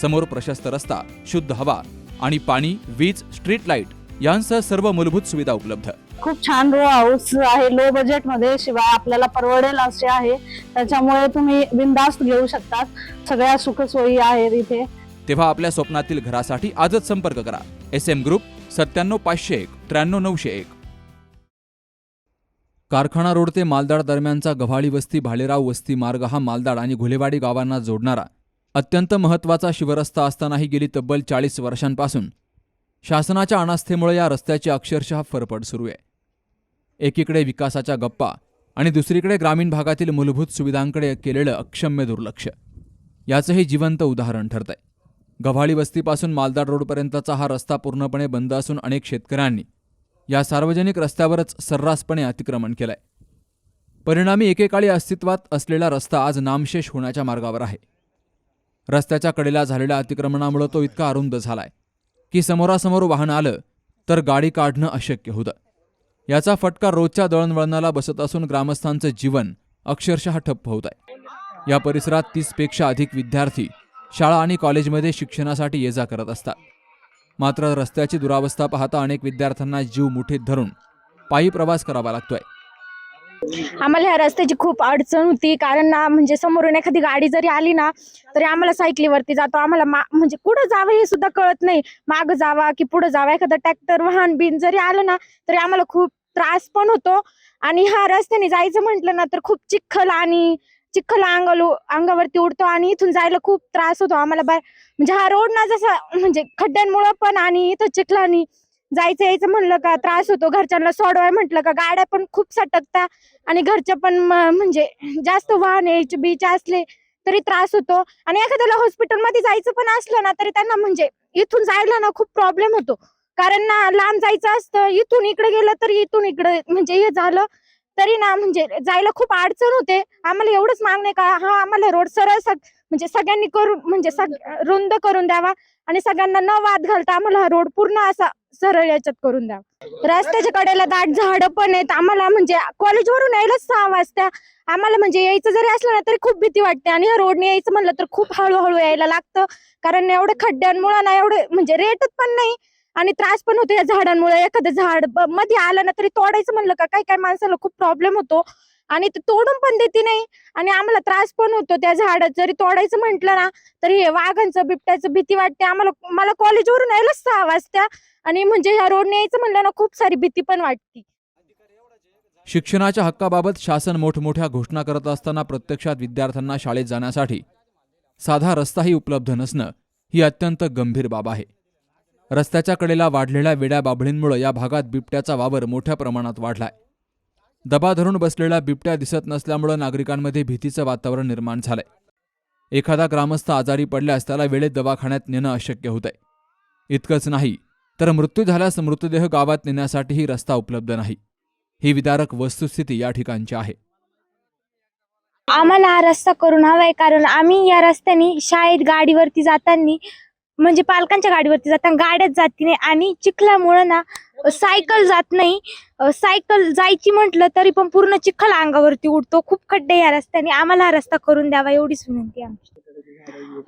समोर प्रशस्त रस्ता शुद्ध हवा आणि पाणी वीज स्ट्रीट लाइट यांसह सर्व मूलभूत सुविधा उपलब्ध. खूप छान रो हाऊस आहे. लो बजेटमध्ये शिवाय आपल्याला परवडेल असे आहे. त्याच्यामुळे तुम्ही बिंदास्त घेऊ शकतात. सगळ्या सुखसोयी आहेत इथे. तेव्हा आपल्या स्वप्नातील घरासाठी आजच संपर्क करा. एस एम ग्रुप सत्त्याण्णव पाचशे एक त्र्याण्णव नऊशे एक. कारखाना रोड ते मालदाड दरम्यानचा गव्हाळी वस्ती भालेराव वस्ती मार्ग हा मालदाड आणि घुलेवाडी गावांना जोडणारा अत्यंत महत्त्वाचा शिवरस्ता असतानाही गेली तब्बल चाळीस वर्षांपासून. शासनाच्या अनास्थेमुळे या रस्त्याची अक्षरशः फरफड सुरू आहे. एकीकडे विकासाच्या गप्पा आणि दुसरीकडे ग्रामीण भागातील मूलभूत सुविधांकडे केलेलं अक्षम्य दुर्लक्ष. याचंही जिवंत उदाहरण ठरतंय. गव्हाळी वस्तीपासून मालदाड रोडपर्यंतचा हा रस्ता पूर्णपणे बंद असून अनेक शेतकऱ्यांनी या सार्वजनिक रस्त्यावरच सर्रासपणे अतिक्रमण केलंय. परिणामी एकेकाळी अस्तित्वात असलेला रस्ता आज नामशेष होण्याच्या मार्गावर आहे. रस्त्याच्या कडेला झालेल्या अतिक्रमणामुळे तो इतका अरुंद झालाय की समोरासमोर वाहन आलं तर गाडी काढणं अशक्य होतं. याचा फटका रोजच्या दळणवळणाला बसत असून ग्रामस्थांचं जीवन अक्षरशः ठप्प होत आहे या परिसरात तीसपेक्षा अधिक विद्यार्थी शाळा आणि कॉलेजमध्ये शिक्षणासाठी ये जा करत असतात. मात्र रस्त्याची दुरावस्था पाहता अनेक विद्यार्थ्यांना जीव मुठीत धरून पायी प्रवास करावा लागतोय. आम्हाला ह्या रस्त्याची खूप अडचण होती. कारण ना म्हणजे समोरून एखादी गाडी जरी आली ना तरी आम्हाला सायकलीवरती जातो. आम्हाला म्हणजे कुठं जावं हे सुद्धा कळत नाही. माग जावा की पुढं जावा. एखादं ट्रॅक्टर वाहन बिन जरी आलं ना तरी आम्हाला खूप त्रास पण होतो. आणि ह्या रस्त्याने जायचं म्हटलं ना तर खूप चिखल आणि चिखल अंगालू अंगावरती उडतो आणि इथून जायला खूप त्रास होतो. आम्हाला बाय म्हणजे हा रोड ना जसा म्हणजे खड्ड्यांमुळं पण आणि इथं चिखलानी जायचं यायचं म्हणलं का त्रास होतो. घरच्यांना सोडवाय म्हटलं का गाड्या पण खूप सटकता आणि घरचे पण म्हणजे जास्त वाहन यायचे बीच असले तरी त्रास होतो. आणि एखाद्याला हॉस्पिटलमध्ये जायचं पण असलं ना तरी त्यांना म्हणजे इथून जायला ना खूप प्रॉब्लेम होतो. कारण ना लांब जायचं असतं इथून इकडे गेलं तर इथून इकडे म्हणजे हे झालं तरी ना म्हणजे जायला खूप अडचण होते. आम्हाला एवढंच मागणे का हा आम्हाला रोड सरळ सग म्हणजे सगळ्यांनी करून म्हणजे सग रुंद करून द्यावा आणि सगळ्यांना न वाद घालता आम्हाला हा रोड पूर्ण असा सरळ याच्यात करून द्या. रस्त्याच्या कडेला दाट झाड पण आहेत. आम्हाला म्हणजे कॉलेजवरून यायलाच सहा वाजता. आम्हाला म्हणजे यायचं जरी असलं ना तरी खूप भीती वाटते. आणि ह्या रोडने यायचं म्हणलं तर खूप हळूहळू यायला लागतं. कारण एवढे खड्ड्यांमुळे ना एवढे म्हणजे रेटत पण नाही. आणि त्रास पण होतो या झाडांमुळे. एखादं झाडमध्ये आलं ना तरी तोडायचं म्हणलं का काही काही माणसाला खूप प्रॉब्लेम होतो. आणि ते तोडून पण देते नाही. आणि आम्हाला त्रास पण होतो त्या झाड. जरी तोडायचं म्हटलं ना तरी हे वाघांचं बिबट्याचं भीती वाटते. आम्हाला मला कॉलेजवरून यायलाच सहा वाजता. आणि म्हणजे ह्या रोडने यायचं म्हणलं ना खूप सारी भीती पण वाटते. शिक्षणाच्या हक्काबाबत शासन मोठमोठ्या घोषणा करत असताना प्रत्यक्षात विद्यार्थ्यांना शाळेत जाण्यासाठी साधा रस्ताही उपलब्ध नसणं ही अत्यंत गंभीर बाब आहे. रस्त्याच्या कडेला वाढलेल्या वेड्या बाभळींमुळे या भागात बिबट्याचा वावर मोठ्या प्रमाणात वाढलाय. दबा धरून बसलेल्या बिबट्या दिसत नसल्यामुळे नागरिकांमध्ये भीतीचं वातावरण निर्माण झालंय. एखादा ग्रामस्थ आजारी पडल्यास त्याला वेळेत दवाखान्यात नेणं अशक्य होतंय. इतकंच नाही तर मृत्यू झाल्यास मृतदेह गावात नेण्यासाठीही रस्ता उपलब्ध नाही. ही विदारक वस्तुस्थिती या ठिकाणची आहे. आम्हाला हा रस्ता करून हवाय कारण आम्ही या रस्त्याने शाळेत गाडीवरती जाताना म्हणजे पालकांच्या गाडीवरती जाताना गाड्यात जाती नाही आणि चिखलामुळं ना सायकल जात नाही. सायकल जायची म्हटलं तरी पण पूर्ण चिखल अंगावरती उडतो. खूप खड्डे या रस्त्याने. आम्हाला हा रस्ता करून द्यावा एवढीच विनंती आमची.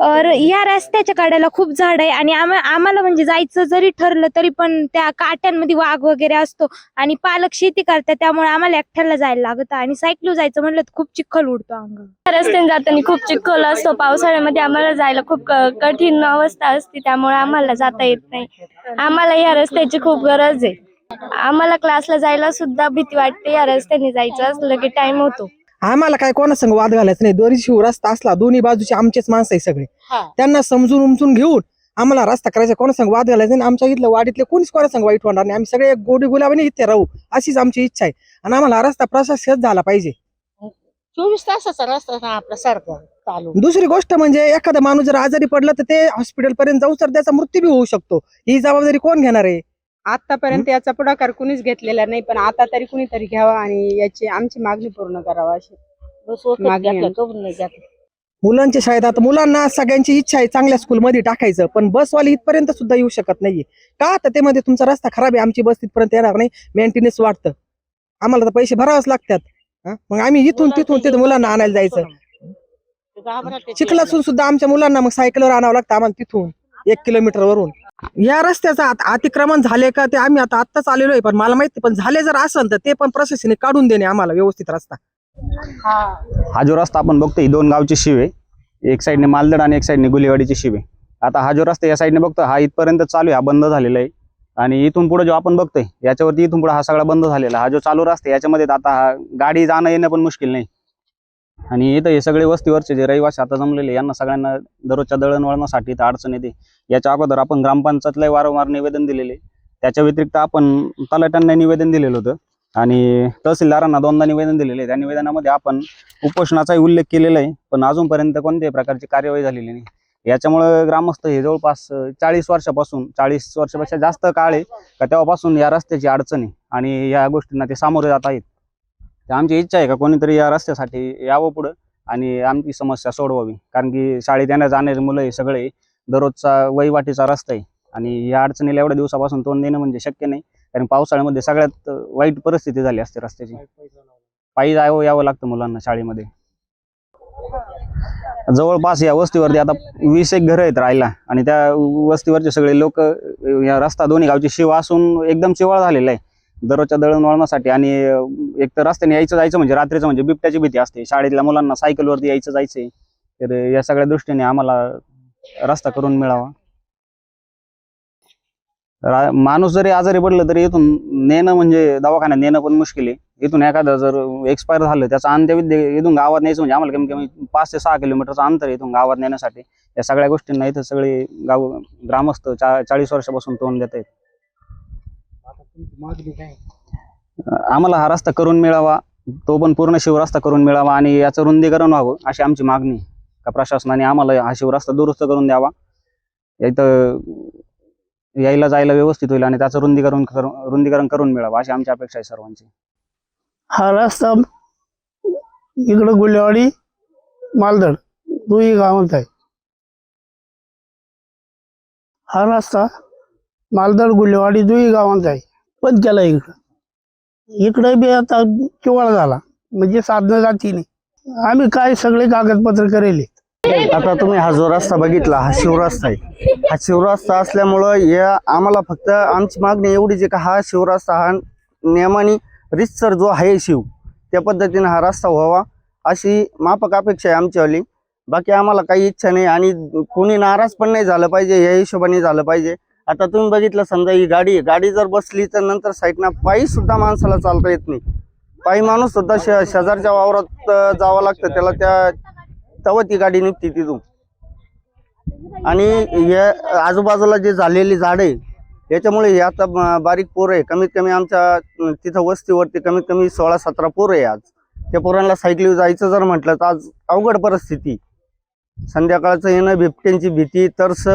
और या रस्त्याच्या काड्याला खूप झाड आहे आणि आम्हाला म्हणजे जायचं जरी ठरलं तरी पण त्या काट्यांमध्ये वाघ वगैरे असतो आणि पालक शेती करतात त्यामुळे आम्हाला एकट्याला जायला लागतं आणि सायकल जायचं म्हणलं तर खूप चिखल उडतो अंग. रस्त्याने जाताना खूप चिखल असतो. पावसाळ्यामध्ये आम्हाला जायला खूप कठीण अवस्था असते त्यामुळे आम्हाला जाता येत नाही. आम्हाला या रस्त्याची खूप गरज आहे. आम्हाला क्लासला जायला सुद्धा भीती वाटते. या रस्त्याने जायचं असलं की टाइम होतो. आम्हाला काय कोणा संग वाद घालायचा नाही. दोरी शिव रस्ता असला दोन्ही बाजूचे आमचेच माणसं आहे सगळे. त्यांना समजून उमजून घेऊन आम्हाला रस्ता करायचा कोणा संग वाद घालायचा नाही. आमच्या इथलं वाडीतले कोणीच कोणा संग वाईट होणार नाही. आम्ही सगळे गोडी गुलाबाने इथे राहू. अशीच आमची इच्छा आहे. आणि आम्हाला हा रस्ता प्रशासित झाला पाहिजे. चोवीस तासाचा रस्ता आपला सारखा चालू. दुसरी गोष्ट म्हणजे एखादा माणूस जर आजारी पडला तर ते हॉस्पिटल पर्यंत जाऊ तर त्याचा मृत्यू बी होऊ शकतो. ही जबाबदारी कोण घेणार आहे? आतापर्यंत याचा पुढाकार कुणीच घेतलेला नाही पण आता तरी कुणीतरी घ्यावा आणि याची आमची मागणी पूर्ण करावा अशी. मागणी आहे. मुलांच्या शाळेत आता मुलांना सगळ्यांची इच्छा आहे चांगल्या स्कूलमध्ये टाकायचं पण बसवाली इथपर्यंत सुद्धा येऊ शकत नाहीये. का तर ते मध्ये तुमचा रस्ता खराब आहे आमची बस तिथपर्यंत येणार नाही मेंटेनन्स वाढतं. आम्हाला तर पैसे भरावेच लागतात. हा? मग आम्ही इथून तिथून तिथं मुलांना आणायला जायचं. चिखलातून सुद्धा आमच्या मुलांना मग सायकलवर आणावं लागतं आम्हाला तिथून एक किलोमीटर वरून. या रस्त्याचं आत- अतिक्रमण झाले का ते आम्ही आता आत्ताच आलेलो आहे पण मला माहिती पण झाले जर असेल तर ते पण प्रशासनाने काढून देणे आम्हाला व्यवस्थित रस्ता. हा. जो रस्ता आपण बघतोय दोन गावची शिव आहे. एक साईडने मालदड आणि एक साईडने गुलेवाडीची शिव आहे. आता हा जो रस्ता या साईडने बघतो हा इथपर्यंत चालू आहे हा बंद झालेला आहे. आणि इथून पुढे जो आपण बघतोय याच्यावरती इथून पुढे हा सगळा बंद झालेला हा जो चालू रस्ता याच्यामध्ये आता हा गाडी जाणं येणं पण मुश्किल नाही. आणि इथं हे सगळे वस्तीवरचे जे रहिवासी आता जमलेले यांना सगळ्यांना दररोजच्या दळणवळणासाठी इथं अडचण येते. याच्या अगोदर आपण ग्रामपंचायतला वारंवार निवेदन दिलेले. त्याच्या व्यतिरिक्त आपण तलाट्यांना निवेदन दिलेलं होतं. आणि तहसीलदारांना दोनदा निवेदन दिलेले. त्या निवेदनामध्ये आपण उपोषणाचाही उल्लेख केलेला आहे पण अजूनपर्यंत कोणत्याही प्रकारची कार्यवाही झालेली नाही. याच्यामुळं ग्रामस्थ हे जवळपास चाळीस वर्षापासून चाळीस वर्षापेक्षा जास्त काळ आहे का तेव्हापासून या रस्त्याची अडचणी आणि या गोष्टींना ते सामोरे जात आहेत. तर आमची इच्छा आहे का कोणीतरी या रस्त्यासाठी यावं पुढं आणि आमची समस्या सोडवावी. कारण की शाळेत येण्या जाणारी मुलं हे सगळे. दररोजचा वहिवाटीचा रस्ता आहे. आणि या अडचणीला एवढ्या दिवसापासून तोंड देणं म्हणजे शक्य नाही. कारण पावसाळ्यामध्ये सगळ्यात वाईट परिस्थिती झाली असते रस्त्याची. पायी जावं यावं लागतं मुलांना शाळेमध्ये. जवळपास या वस्तीवरती आता वीस एक घरं आहेत राहायला. आणि त्या वस्तीवरचे सगळे लोक या रस्ता दोन्ही गावची शिवा असून एकदम चिवाळ झालेला आहे. दररोजच्या दळणवळणासाठी आणि एक तर रस्त्याने यायचं जायचं म्हणजे रात्रीचं म्हणजे बिबट्याची भीती असते. शाळेतल्या मुलांना सायकलवरती यायचं जायचंय. तर या सगळ्या दृष्टीने आम्हाला रस्ता करून मिळावा. माणूस जरी आजारी पडलं तरी इथून नेणं म्हणजे दवाखान्यात नेणं पण मुश्किल आहे. इथून एखादं जर एक्सपायर झालं त्याचा अंत्यविद्य इथून गावात न्यायचं म्हणजे आम्हाला कमी कमी पाच ते सहा किलोमीटरचं अंतर इथून गावात नेण्यासाठी. या सगळ्या गोष्टींना इथं सगळे गाव ग्रामस्थ चा चाळीस वर्षापासून तोंड देत आहेत. आम्हाला हा रस्ता करून मिळावा तो पण पूर्ण शिवरस्ता करून मिळावा आणि याचं रुंदीकरण व्हावं अशी आमची मागणी आहे. का प्रशासनाने आम्हाला हा शिवरस्ता दुरुस्त करून द्यावा इथं यायला जायला व्यवस्थित होईल आणि त्याचं रुंदीकरण करून रुंदीकरण करून मिळावं अशी आमची अपेक्षा आहे सर्वांची हा रस्ता इकडं गुल्हेवाडी मालदड दोही गावात आहे हा रस्ता मालदड गुल्हेवाडी दुई गावात आहे. पण केला इकडं. इकडं बी आता किवाळ झाला. म्हणजे साधनं जाती नाही. आम्ही काय सगळे कागदपत्र करेले. आता तुम्ही हा जो रस्ता बघितला हा शिवरस्ता आहे. हा शिवरस्ता असल्यामुळं या आम्हाला फक्त आमची मागणी एवढीच आहे का हा शिवरस्ता हा नियमाने रितसर जो आहे शिव त्या पद्धतीने हा रस्ता व्हावा अशी माफक अपेक्षा आहे आमच्यावाली. बाकी आम्हाला काही इच्छा नाही आणि कोणी नाराज पण नाही झालं पाहिजे या हिशोबाने झालं पाहिजे. आता तुम्ही बघितलं समजा ही गाडी गाडी जर बसली तर नंतर साईडनं पायी सुद्धा माणसाला चालता येत नाही. पायी माणूस सुद्धा शे शेजारच्या वावरात जावं लागतं. त्याला त्या तेव्हा ती गाडी निघते तिथून. आणि या आजूबाजूला जे झालेली झाडं आहे याच्यामुळे हे आता बारीक पोरं आहे. कमीत कमी आमच्या तिथं वस्तीवरती कमीत कमी सोळा सतरा पोरं आहे आज. त्या पोरांना सायकलीवर जायचं जर म्हटलं तर आज अवघड परिस्थिती. संध्याकाळचं येणं बिबट्यांची भीती तरस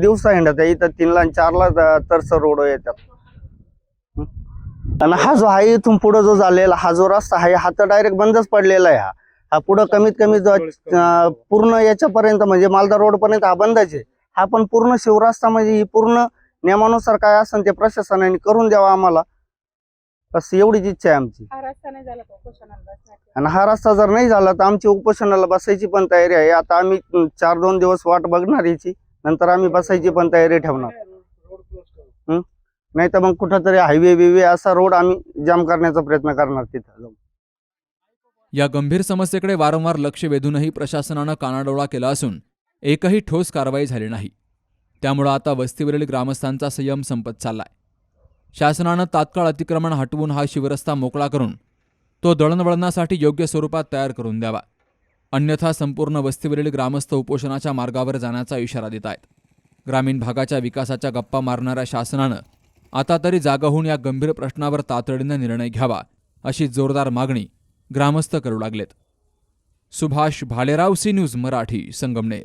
दिवसा हिंडत आहे. इथं तीनला चारला तरस रोड येतात. आणि हा जो आहे इथून पुढं जो झालेला हा जो रस्ता आहे हा तर डायरेक्ट बंदच पडलेला आहे हा. हा पुढं कमीत कमी जो पूर्ण याच्यापर्यंत म्हणजे मालदा रोड पर्यंत हा बंदच आहे. हा पण पूर्ण शिवरास्ता म्हणजे ही पूर्ण नियमानुसार काय असेल ते प्रशासनाने करून द्यावा आम्हाला. बस एवढीच इच्छा आहे आमची हा रस्ता नाही झाला तर उपोषणाला बसण्याची. आणि हा रस्ता जर नाही झाला तर आमची उपोषणाला बसायची पण तयारी आहे आता आम्ही अं, चार दोन दिवस वाट बघणार याची नंतर आम्ही बसायची पण तयारी ठेवणार हं? नाही तर मग कुठंतरी हायवे बिवे असा रोड आम्ही जाम करण्याचा प्रयत्न करणार तिथं जाऊन. या गंभीर समस्येकडे वारंवार लक्ष वेधूनही प्रशासनानं कानाडोळा केला असून एकही ठोस कारवाई झाली नाही त्यामुळं आता वस्तीवरील ग्रामस्थांचा संयम संपत चाललाय शासनानं तात्काळ अतिक्रमण हटवून हा शिवरस्ता मोकळा करून तो दळणवळणासाठी योग्य स्वरूपात तयार करून द्यावा. अन्यथा संपूर्ण वस्तीवरील ग्रामस्थ उपोषणाच्या मार्गावर जाण्याचा इशारा देत आहेत. ग्रामीण भागाच्या विकासाच्या गप्पा मारणाऱ्या शासनानं आता तरी जागाहून या गंभीर प्रश्नावर तातडीनं निर्णय घ्यावा अशी जोरदार मागणी ग्रामस्थ करू लागलेत. Subhash Bhalerao C news Marathi Sangamner.